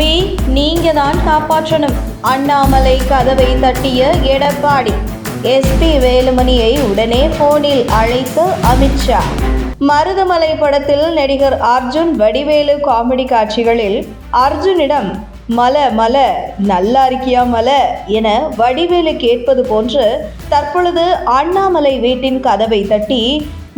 தம்பி நீங்க தான் காப்பாற்றணும். அண்ணாமலை கதவை தட்டிய எடப்பாடி எஸ்பி வேலுமணியை உடனே போனில் அழைத்து அமித்ஷா. மருதமலை படத்தில் நடிகர் அர்ஜுன் வடிவேலு காமெடி காட்சிகளில் அர்ஜுனிடம் மல மல நல்லா இருக்கியா மல என வடிவேலு கேட்பது போன்று தற்பொழுது அண்ணாமலை வீட்டின் கதவை தட்டி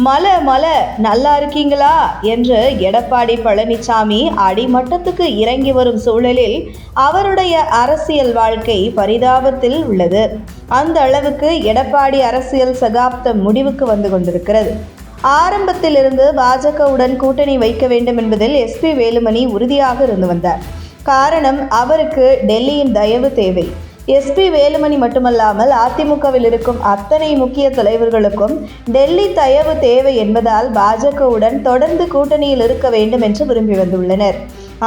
மல மல நல்லா இருக்கீங்களா? என்று எடப்பாடி பழனிசாமி அடிமட்டத்துக்கு இறங்கி வரும் சூழலில் அவருடைய அரசியல் வாழ்க்கை பரிதாபத்தில் உள்ளது. அந்த அளவுக்கு எடப்பாடி அரசியல் சகாப்தம் முடிவுக்கு வந்து கொண்டிருக்கிறது. ஆரம்பத்திலிருந்து பாஜகவுடன் கூட்டணி வைக்க வேண்டும் என்பதில் எஸ்பி வேலுமணி உறுதியாக இருந்து வந்தார். காரணம் அவருக்கு டெல்லியின் தயவு தேவை. எஸ்பி வேலுமணி மட்டுமல்லாமல் அதிமுகவில் இருக்கும் அத்தனை முக்கிய தலைவர்களுக்கும் டெல்லி தயவு தேவை என்பதால் பாஜகவுடன் தொடர்ந்து கூட்டணியில் இருக்க வேண்டும் என்று விரும்பி வந்துள்ளனர்.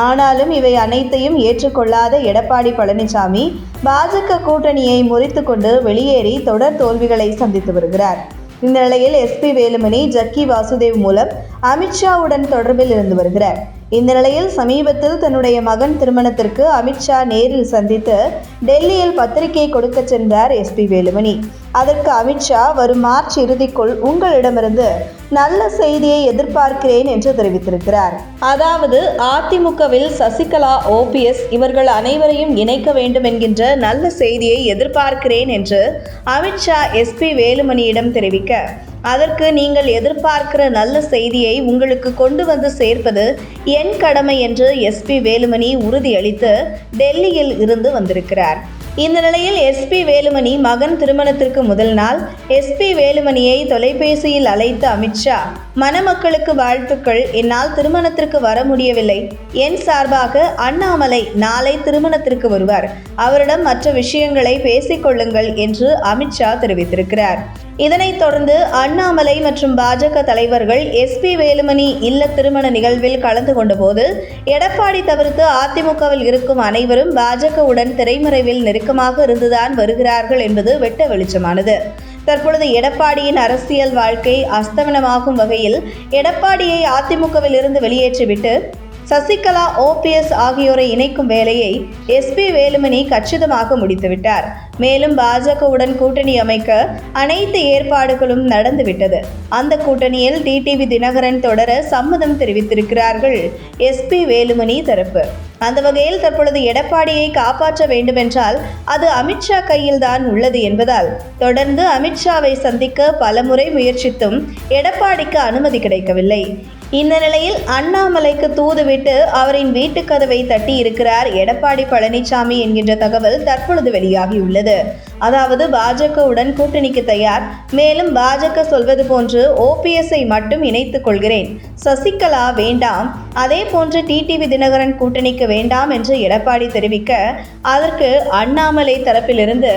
ஆனாலும் இவை அனைத்தையும் ஏற்றுக்கொள்ளாத எடப்பாடி பழனிசாமி பாஜக கூட்டணியை முறித்துக்கொண்டு வெளியேறி தொடர் தோல்விகளை சந்தித்து வருகிறார். இந்நிலையில் எஸ்பி வேலுமணி ஜக்கி வாசுதேவ் மூலம் அமித்ஷாவுடன் தொடர்பில் இருந்து வருகிறார். இந்த நிலையில் சமீபத்தில் தன்னுடைய மகன் திருமணத்திற்கு அமித்ஷா நேரில் சந்தித்து டெல்லியில் பத்திரிகை கொடுக்க சென்றார் எஸ்பி வேலுமணி. அதற்கு அமித்ஷா வரும் மார்ச் இறுதிக்குள் உங்களிடமிருந்து நல்ல செய்தியை எதிர்பார்க்கிறேன் என்று தெரிவித்திருக்கிறார். அதாவது அதிமுகவில் சசிகலா ஓபிஎஸ் இவர்கள் அனைவரையும் இணைக்க வேண்டும் என்கின்ற நல்ல செய்தியை எதிர்பார்க்கிறேன் என்று அமித்ஷா எஸ்பி வேலுமணியிடம் தெரிவிக்க அதற்கு நீங்கள் எதிர்பார்க்கிற நல்ல செய்தியை உங்களுக்கு கொண்டு வந்து சேர்ப்பது என் கடமை என்று எஸ்பி வேலுமணி உறுதியளித்து டெல்லியில் இருந்து வந்திருக்கிறார். இந்த நிலையில் எஸ்பி வேலுமணி மகன் திருமணத்திற்கு முதல் நாள் எஸ்பி வேலுமணியை தொலைபேசியில் அழைத்த அமித்ஷா மணமக்களுக்கு வாழ்த்துக்கள். என்னால் திருமணத்திற்கு வர முடியவில்லை. என் சார்பாக அண்ணாமலை நாளை திருமணத்திற்கு வருவார். அவரிடம் மற்ற விஷயங்களை பேசிக்கொள்ளுங்கள் என்று அமித்ஷா தெரிவித்திருக்கிறார். இதனைத் தொடர்ந்து அண்ணாமலை மற்றும் பாஜக தலைவர்கள் எஸ்பி வேலுமணி இல்ல திருமண நிகழ்வில் கலந்து கொண்டபோது எடப்பாடி தவிர்த்து அதிமுகவில் இருக்கும் அனைவரும் பாஜகவுடன் திரைமறைவில் நெருக்கமாக இருந்துதான் வருகிறார்கள் என்பது வெட்ட வெளிச்சமானது. தற்பொழுது எடப்பாடியின் அரசியல் வாழ்க்கை அஸ்தமனமாகும் வகையில் எடப்பாடியை அதிமுகவில் இருந்து வெளியேற்றிவிட்டு சசிகலா ஓபிஎஸ் ஆகியோரை இணைக்கும் வேலையை எஸ்பி வேலுமணி கச்சிதமாக முடித்துவிட்டார். மேலும் பாஜகவுடன் கூட்டணி அமைக்க அனைத்து ஏற்பாடுகளும் நடந்துவிட்டது. அந்த கூட்டணியில் டிடிவி தினகரன் தொடர சம்மதம் தெரிவித்திருக்கிறார்கள் எஸ்பி வேலுமணி தரப்பு. அந்த வகையில் தற்பொழுது எடப்பாடியை காப்பாற்ற வேண்டுமென்றால் அது அமித்ஷா கையில்தான் உள்ளது என்பதால் தொடர்ந்து அமித்ஷாவை சந்திக்க பலமுறை முயற்சித்தும் எடப்பாடிக்கு அனுமதி கிடைக்கவில்லை. இந்த நிலையில் அண்ணாமலைக்கு தூதுவிட்டு அவரின் வீட்டுக் கதவை தட்டி இருக்கிறார் எடப்பாடி பழனிசாமி என்கின்ற தகவல் தற்பொழுது வெளியாகியுள்ளது. அதாவது பாஜகவுடன் கூட்டணிக்கு தயார். மேலும் பாஜக சொல்வது போன்று ஓபிஎஸ்ஐ மட்டும் இணைத்துக் கொள்கிறேன். சசிகலா வேண்டாம். அதே போன்று டிடிவி தினகரன் கூட்டணிக்கு வேண்டாம் என்று எடப்பாடி தெரிவிக்க அதற்கு அண்ணாமலை தரப்பிலிருந்து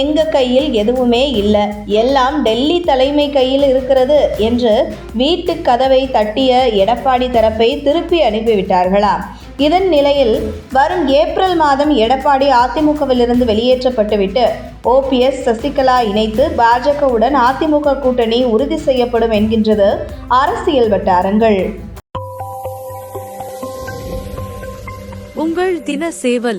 எங்க கையில் எதுவுமே இல்லை. எல்லாம் டெல்லி தலைமை கையில் இருக்கிறது என்று வீட்டு கதவை தட்டிய எடப்பாடி தரப்பை திருப்பி அனுப்பிவிட்டார்களாம். இதன் நிலையில் வரும் ஏப்ரல் மாதம் எடப்பாடி அதிமுகவிலிருந்து வெளியேற்றப்பட்டுவிட்டு ஓபிஎஸ் சசிகலா இணைத்து பாஜகவுடன் அதிமுக கூட்டணி உறுதி செய்யப்படும் என்கின்றது அரசியல் வட்டாரங்கள். உங்கள் தின சேவல்.